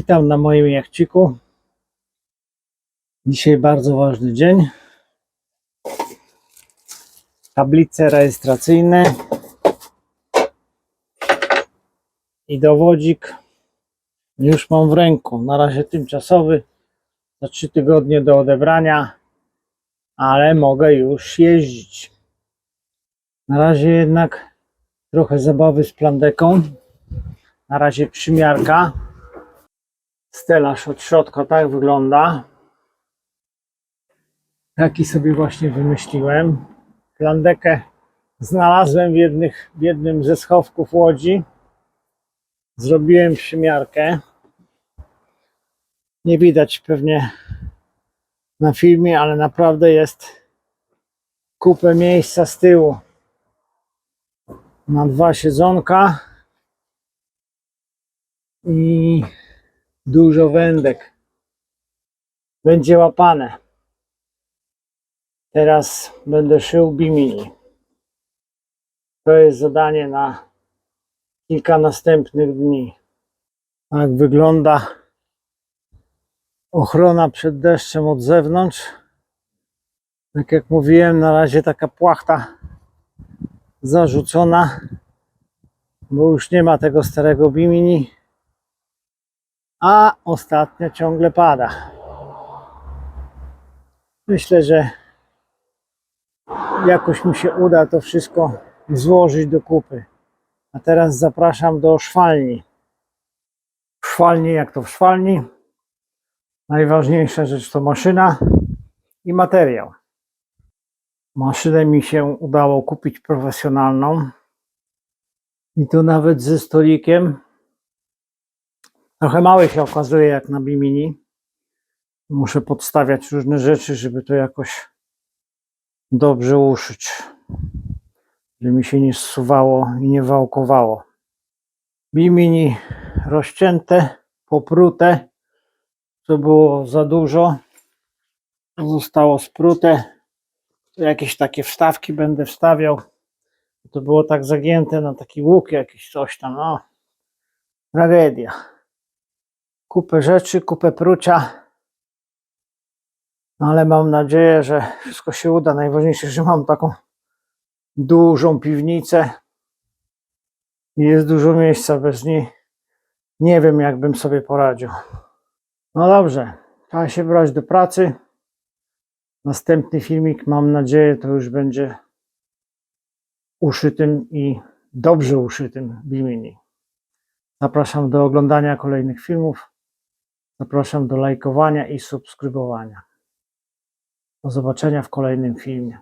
Witam na moim jachciku. Dzisiaj bardzo ważny dzień. Tablice rejestracyjne i dowodzik już mam w ręku. Na razie tymczasowy, za 3 tygodnie do odebrania, ale mogę już jeździć. Na razie jednak trochę zabawy z plandeką. Na razie przymiarka. Stelaż od środka tak wygląda. Taki sobie właśnie wymyśliłem. Plandekę znalazłem w, jednych, w jednym ze schowków łodzi. Zrobiłem przymiarkę. Nie widać pewnie na filmie, ale naprawdę jest kupę miejsca z tyłu. Na dwa siedzonka i dużo wędek. Będzie łapane. Teraz będę szył bimini. To jest zadanie na kilka następnych dni. Tak wygląda ochrona przed deszczem od zewnątrz. Tak jak mówiłem, na razie taka płachta zarzucona, bo już nie ma tego starego bimini a ostatnio ciągle pada. Myślę, że jakoś mi się uda to wszystko złożyć do kupy. A teraz zapraszam do szwalni. W szwalni, jak to w szwalni, najważniejsza rzecz to maszyna i materiał. Maszynę mi się udało kupić profesjonalną i to nawet ze stolikiem Trochę mały się okazuje jak na Bimini. Muszę podstawiać różne rzeczy, żeby to jakoś dobrze uszyć. Żeby mi się nie zsuwało i nie wałkowało. Bimini rozcięte, poprute. To było za dużo. Zostało sprute. Jakieś takie wstawki będę wstawiał. To było tak zagięte na taki łuk jakiś coś tam. No, tragedia kupę rzeczy, kupę prucia. No ale mam nadzieję, że wszystko się uda. Najważniejsze, że mam taką dużą piwnicę i jest dużo miejsca bez niej. Nie wiem, jak bym sobie poradził. No dobrze, trzeba się brać do pracy. Następny filmik, mam nadzieję, to już będzie uszytym i dobrze uszytym Bimini. Zapraszam do oglądania kolejnych filmów. Zapraszam do lajkowania i subskrybowania. Do zobaczenia w kolejnym filmie.